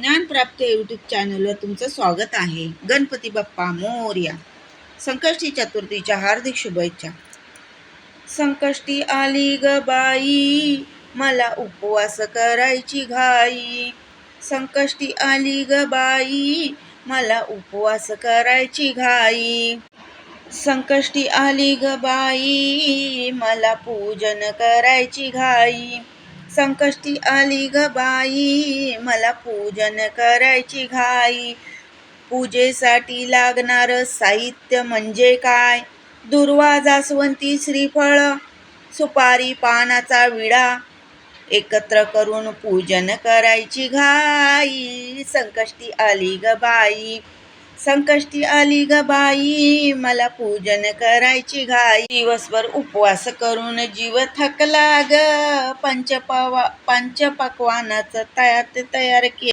ज्ञानप्राप्त YouTube चॅनलवर तुमचं स्वागत आहे. गणपती बाप्पा मोर्या. संकष्टी चतुर्थीच्या हार्दिक शुभेच्छा. संकष्टी आली ग बाई मला उपवास करायची घाई. संकष्टी आली ग बाई मला उपवास करायची घाई. संकष्टी आली ग बाई मला पूजन करायची घाई. संकष्टी आली ग बाई. मला पूजन करायची घाई. पूजेसाठी लागणार साहित्य म्हणजे काय? दुर्वा जास्वंती श्रीफळ. सुपारी पानाचा विडा. एकत्र करून पूजन करायची घाई. संकष्टी आली ग बाई. संकष्टी आली ग बाई. मला पूजन करायची घाई. दिवसभर उपवास करून जीव थकला ग. पंचपवा पंचपक्वानाचं तयार तयार के